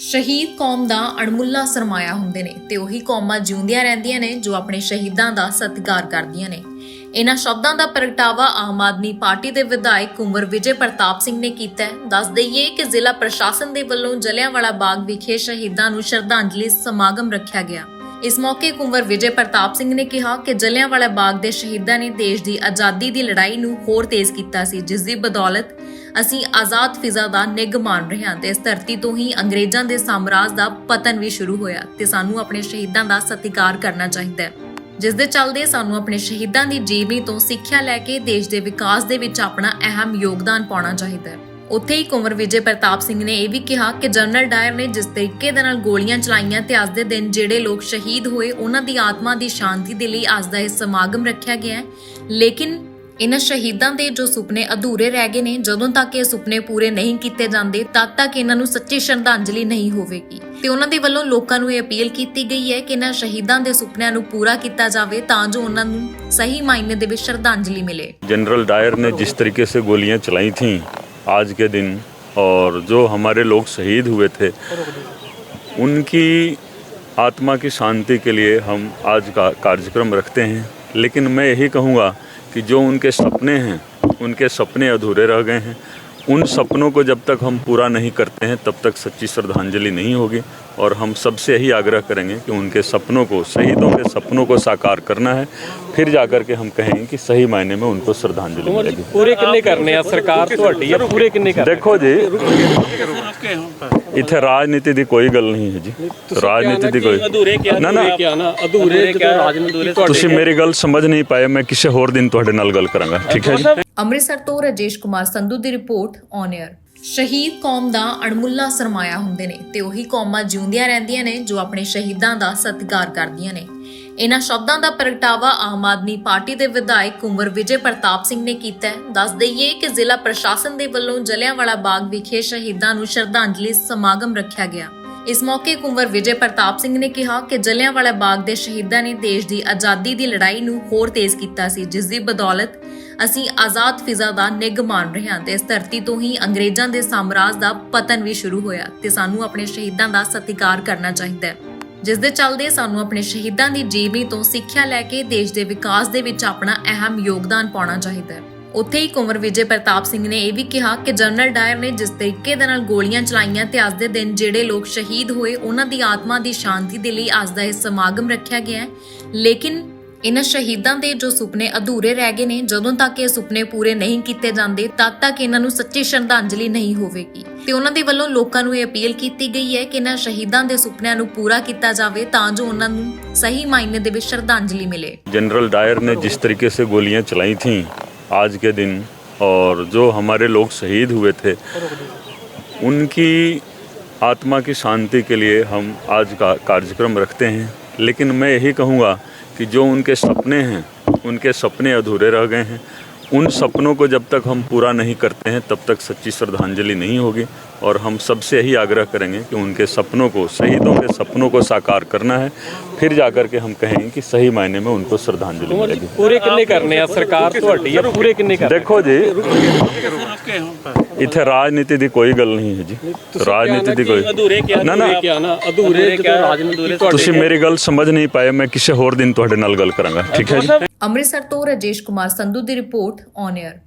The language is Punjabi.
ਸ਼ਹੀਦ ਕੌਮ ਦਾ ਅਣਮੁੱਲਾ ਸਰਮਾਇਆ ਹੁੰਦੇ ਨੇ ਤੇ ਉਹੀ ਕੌਮਾਂ ਜਿਉਂਦੀਆਂ ਰਹਿੰਦੀਆਂ ਨੇ ਜੋ ਆਪਣੇ ਸ਼ਹੀਦਾਂ ਦਾ ਸਤਿਕਾਰ ਕਰਦੀਆਂ ਨੇ। ਇਹਨਾਂ ਸ਼ਬਦਾਂ ਦਾ ਪ੍ਰਗਟਾਵਾ ਆਮ ਆਦਮੀ ਪਾਰਟੀ ਦੇ ਵਿਧਾਇਕ ਕੁੰਵਰ ਵਿਜੇ ਪ੍ਰਤਾਪ ਸਿੰਘ ਨੇ ਕੀਤਾ ਹੈ। ਦੱਸ ਦਈਏ ਕਿ ਜ਼ਿਲ੍ਹਾ ਪ੍ਰਸ਼ਾਸਨ ਦੇ ਵੱਲੋਂ ਜਲਿਆਂਵਾਲਾ ਬਾਗ ਵਿਖੇ ਸ਼ਹੀਦਾਂ ਨੂੰ ਸ਼ਰਧਾਂਜਲੀ ਸਮਾਗਮ ਰੱਖਿਆ ਗਿਆ। ਇਸ ਮੌਕੇ ਕੁੰਵਰ ਵਿਜੇ ਪ੍ਰਤਾਪ ਸਿੰਘ ਨੇ ਕਿਹਾ ਕਿ ਜਲਿਆਂਵਾਲਾ ਬਾਗ ਦੇ ਸ਼ਹੀਦਾਂ ਨੇ ਦੇਸ਼ ਦੀ ਆਜ਼ਾਦੀ ਦੀ ਲੜਾਈ ਨੂੰ ਹੋਰ ਤੇਜ਼ ਕੀਤਾ ਸੀ, ਜਿਸ ਦੀ ਬਦੌਲਤ ਅਸੀਂ ਆਜ਼ਾਦ ਫਿਜ਼ਾ ਦਾ ਨਿੱਘ ਮਾਣ ਰਹੇ ਹਾਂ ਤੇ ਇਸ ਧਰਤੀ ਤੋਂ ਹੀ ਅੰਗਰੇਜ਼ਾਂ ਦੇ ਸਾਮਰਾਜ ਦਾ ਪਤਨ ਵੀ ਸ਼ੁਰੂ ਹੋਇਆ ਤੇ ਸਾਨੂੰ ਆਪਣੇ ਸ਼ਹੀਦਾਂ ਦਾ ਸਤਿਕਾਰ ਕਰਨਾ ਚਾਹੀਦਾ ਹੈ। ਜਿਸ ਦੇ ਚੱਲਦੇ ਸਾਨੂੰ ਆਪਣੇ ਸ਼ਹੀਦਾਂ ਦੀ ਜੀਵਨੀ ਤੋਂ ਸਿੱਖਿਆ ਲੈ ਕੇ ਦੇਸ਼ ਦੇ ਵਿਕਾਸ ਦੇ ਵਿੱਚ ਆਪਣਾ ਅਹਿਮ ਯੋਗਦਾਨ ਪਾਉਣਾ ਚਾਹੀਦਾ ਹੈ। ਉੱਥੇ ਹੀ ਕੁੰਵਰ ਵਿਜੇ ਪ੍ਰਤਾਪ ਸਿੰਘ ਨੇ ਇਹ ਵੀ ਕਿਹਾ ਕਿ ਜਨਰਲ ਡਾਇਰ ਨੇ ਜਿਸ ਤਰੀਕੇ ਦੇ ਨਾਲ ਗੋਲੀਆਂ ਚਲਾਈਆਂ ਤੇ ਅੱਜ ਦੇ ਦਿਨ ਜਿਹੜੇ ਲੋਕ ਸ਼ਹੀਦ ਹੋਏ, ਉਹਨਾਂ ਦੀ ਆਤਮਾ ਦੀ ਸ਼ਾਂਤੀ ਦੇ ਲਈ ਅੱਜ ਦਾ ਇਹ ਸਮਾਗਮ ਰੱਖਿਆ ਗਿਆ ਹੈ। ਲੇਕਿਨ ਇਹਨਾਂ ਸ਼ਹੀਦਾਂ ਦੇ ਜੋ ਸੁਪਨੇ ਅਧੂਰੇ ਰਹਿ ਗਏ ਨੇ ਜਦੋਂ ਤੱਕ ਇਹ ਸੁਪਨੇ ਪੂਰੇ ਨਹੀਂ ਕੀਤੇ ਜਾਂਦੇ ਤਦ ਤੱਕ ਇਹਨਾਂ ਨੂੰ ਸੱਚੀ ਸ਼ਰਧਾਂਜਲੀ ਨਹੀਂ ਹੋਵੇਗੀ ਤੇ ਉਹਨਾਂ ਦੇ ਵੱਲੋਂ ਲੋਕਾਂ ਨੂੰ ਇਹ ਅਪੀਲ ਕੀਤੀ ਗਈ ਹੈ ਕਿ ਇਹਨਾਂ ਸ਼ਹੀਦਾਂ ਦੇ ਸੁਪਨਿਆਂ ਨੂੰ ਪੂਰਾ ਕੀਤਾ ਜਾਵੇ ਤਾਂ ਜੋ ਉਹਨਾਂ ਨੂੰ ਸਹੀ ਮਾਇਨੇ ਦੇ ਵਿੱਚ ਸ਼ਰਧਾਂਜਲੀ ਮਿਲੇ जनरल डायर ने जिस तरीके से गोलियां चलाई थीं आज के दिन और जो हमारे लोग शहीद हुए थे उनकी आत्मा की शांति के लिए हम आज का कार्यक्रम रखते हैं लेकिन मैं यही कहूँगा कि जो उनके सपने हैं उनके सपने अधूरे रह गए हैं उन सपनों को जब तक हम पूरा नहीं करते हैं तब तक सच्ची श्रद्धांजलि नहीं होगी और हम सबसे यही आग्रह करेंगे कि उनके सपनों को शहीदों के सपनों को साकार करना है फिर जाकर के हम कहेंगे कि सही मायने में उनको श्रद्धांजलि ਉਮਰ ਜੀ मिलेगी ਪੂਰੇ ਕਿੰਨੇ ਕਰਨੇ ਆ ਸਰਕਾਰ ਤੁਹਾਡੀ ਆ ਪੂਰੇ ਕਿੰਨੇ ਕਰਨੇ ਦੇਖੋ ਜੀ ਇੱਥੇ ਰਾਜਨੀਤੀ ਦੀ ਕੋਈ ਗੱਲ ਨਹੀਂ ਹੈ ਜੀ ਰਾਜਨੀਤੀ ਦੀ ਕੋਈ ਅਧੂਰੇ ਕਿਹਾ ਨਾ ਨਾ ਕਿਹਾ ਨਾ ਅਧੂਰੇ ਜਦੋਂ ਰਾਜਨੀਤੀ ਤੁਸੀਂ ਮੇਰੀ ਗੱਲ ਸਮਝ ਨਹੀਂ ਪਾਏ ਮੈਂ ਕਿਸੇ ਹੋਰ ਦਿਨ ਤੁਹਾਡੇ ਨਾਲ ਗੱਲ ਕਰਾਂਗਾ ਠੀਕ ਹੈ ਜੀ ਅੰਮ੍ਰਿਤਸਰ ਤੋਂ ਰਾਜੇਸ਼ ਕੁਮਾਰ ਸੰਧੂ ਦੀ ਰਿਪੋਰਟ ਔਨ 에ਅਰ ਸ਼ਹੀਦ ਕੌਮ ਦਾ ਅਣਮੁੱਲਾ ਸਰਮਾਇਆ ਹੁੰਦੇ ਨੇ ਤੇ ਉਹੀ ਕੌਮਾਂ ਜਿਉਂਦੀਆਂ ਰਹਿੰਦੀਆਂ ਨੇ ਜੋ ਆਪਣੇ ਸ਼ਹੀਦਾਂ ਦਾ ਸਤਿਕਾਰ ਕਰਦੀਆਂ ਨੇ। ਇਹਨਾਂ ਸ਼ਬਦਾਂ ਦਾ ਪ੍ਰਗਟਾਵਾ ਆਮ ਆਦਮੀ ਪਾਰਟੀ ਦੇ ਵਿਧਾਇਕ ਕੁੰਵਰ ਵਿਜੇ ਪ੍ਰਤਾਪ ਸਿੰਘ ਨੇ ਕੀਤਾ ਹੈ। ਦੱਸ ਦਈਏ ਕਿ ਜ਼ਿਲ੍ਹਾ ਪ੍ਰਸ਼ਾਸਨ ਦੇ ਵੱਲੋਂ ਜਲਿਆਂਵਾਲਾ ਬਾਗ ਵਿਖੇ ਸ਼ਹੀਦਾਂ ਨੂੰ ਸ਼ਰਧਾਂਜਲੀ ਸਮਾਗਮ ਰੱਖਿਆ ਗਿਆ। ਇਸ ਮੌਕੇ ਕੁੰਵਰ ਵਿਜੇ ਪ੍ਰਤਾਪ ਸਿੰਘ ਨੇ ਕਿਹਾ ਕਿ ਜਲਿਆਂਵਾਲਾ ਬਾਗ ਦੇ ਸ਼ਹੀਦਾਂ ਨੇ ਦੇਸ਼ ਦੀ ਆਜ਼ਾਦੀ ਦੀ ਲੜਾਈ ਨੂੰ ਹੋਰ ਤੇਜ਼ ਕੀਤਾ ਸੀ, ਜਿਸ ਦੀ ਬਦੌਲਤ ਅਸੀਂ ਆਜ਼ਾਦ ਫਿਜ਼ਾ ਦਾ ਨਿੱਘ ਮਾਣ ਰਹੇ ਹਾਂ ਤੇ ਇਸ ਧਰਤੀ ਤੋਂ ਹੀ ਅੰਗਰੇਜ਼ਾਂ ਦੇ ਸਾਮਰਾਜ ਦਾ ਪਤਨ ਵੀ ਸ਼ੁਰੂ ਹੋਇਆ ਤੇ ਸਾਨੂੰ ਆਪਣੇ ਸ਼ਹੀਦਾਂ ਦਾ ਸਤਿਕਾਰ ਕਰਨਾ ਚਾਹੀਦਾ ਹੈ। ਜਿਸ ਦੇ ਚੱਲਦੇ ਸਾਨੂੰ ਆਪਣੇ ਸ਼ਹੀਦਾਂ ਦੀ ਜੀਵਨੀ ਤੋਂ ਸਿੱਖਿਆ ਲੈ ਕੇ ਦੇਸ਼ ਦੇ ਵਿਕਾਸ ਦੇ ਵਿੱਚ ਆਪਣਾ ਅਹਿਮ ਯੋਗਦਾਨ ਪਾਉਣਾ ਚਾਹੀਦਾ ਹੈ। ਉੱਥੇ ਹੀ ਕੁੰਵਰ ਵਿਜੇ ਪ੍ਰਤਾਪ ਸਿੰਘ ਨੇ ਇਹ ਵੀ ਕਿਹਾ ਕਿ ਜਨਰਲ ਡਾਇਰ ਨੇ ਜਿਸ ਤਰੀਕੇ ਦੇ ਨਾਲ ਗੋਲੀਆਂ ਚਲਾਈਆਂ ਤੇ ਅੱਜ ਦੇ ਦਿਨ ਜਿਹੜੇ ਲੋਕ ਸ਼ਹੀਦ ਹੋਏ, ਉਹਨਾਂ ਦੀ ਆਤਮਾ ਦੀ ਸ਼ਾਂਤੀ ਦੇ ਲਈ ਅੱਜ ਦਾ ਇਹ ਸਮਾਗਮ ਰੱਖਿਆ ਗਿਆ ਹੈ। ਲੇਕਿਨ ਇਹਨਾਂ ਸ਼ਹੀਦਾਂ ਦੇ ਜੋ ਸੁਪਨੇ ਅਧੂਰੇ ਰਹਿ ਗਏ ਨੇ ਜਦੋਂ ਤੱਕ ਇਹ ਸੁਪਨੇ ਪੂਰੇ ਨਹੀਂ ਕੀਤੇ ਜਾਂਦੇ ਤਦ ਤੱਕ ਇਹਨਾਂ ਨੂੰ ਸੱਚੀ ਸ਼ਰਧਾਂਜਲੀ ਨਹੀਂ ਹੋਵੇਗੀ ਤੇ ਉਹਨਾਂ ਦੇ ਵੱਲੋਂ ਲੋਕਾਂ ਨੂੰ ਇਹ ਅਪੀਲ ਕੀਤੀ ਗਈ ਹੈ ਕਿ ਇਹਨਾਂ ਸ਼ਹੀਦਾਂ ਦੇ ਸੁਪਨਿਆਂ ਨੂੰ ਪੂਰਾ ਕੀਤਾ ਜਾਵੇ ਤਾਂ ਜੋ ਉਹਨਾਂ ਨੂੰ ਸਹੀ ਮਾਇਨੇ ਦੇ ਵਿੱਚ ਸ਼ਰਧਾਂਜਲੀ ਮਿਲੇ जनरल डायर ने जिस तरीके से गोलियां चलाई थीं आज के दिन और जो हमारे लोग शहीद हुए थे उनकी आत्मा की शांति के लिए हम आज का कार्यक्रम रखते हैं लेकिन मैं यही कहूँगा कि जो उनके सपने हैं उनके सपने अधूरे रह गए हैं उन सपनों को जब तक हम पूरा नहीं करते हैं तब तक सच्ची श्रद्धांजलि नहीं होगी और हम सबसे यही आग्रह करेंगे कि उनके सपनों को शहीदों के सपनों को साकार करना है फिर जाकर के हम कहेंगे कि सही मायने में उनको श्रद्धांजलि ਉਮਰ ਜੀ मिलेगी ਪੂਰੇ ਕਿੰਨੇ ਕਰਨੇ ਆ ਸਰਕਾਰ ਤੁਹਾਡੀ ਆ ਪੂਰੇ ਕਿੰਨੇ ਕਰਨੇ ਦੇਖੋ ਜੀ ਇੱਥੇ ਰਾਜਨੀਤੀ ਦੀ ਕੋਈ ਗੱਲ ਨਹੀਂ ਹੈ ਜੀ ਰਾਜਨੀਤੀ ਦੀ ਕੋਈ ਅਧੂਰੇ ਕਿਹਾ ਨਾ ਨਾ ਅਧੂਰੇ ਕਿਹਾ ਨਾ ਅਧੂਰੇ ਜਦੋਂ ਰਾਜਨੀਤੀ ਤੁਸੀਂ ਮੇਰੀ ਗੱਲ ਸਮਝ ਨਹੀਂ ਪਾਏ ਮੈਂ ਕਿਸੇ ਹੋਰ ਦਿਨ ਤੁਹਾਡੇ ਨਾਲ ਗੱਲ ਕਰਾਂਗਾ ਠੀਕ ਹੈ ਜੀ ਅੰਮ੍ਰਿਤਸਰ ਤੋਂ ਰਾਜੇਸ਼ ਕੁਮਾਰ ਸੰਧੂ ਦੀ ਰਿਪੋਰਟ ਔਨ 에ਅਰ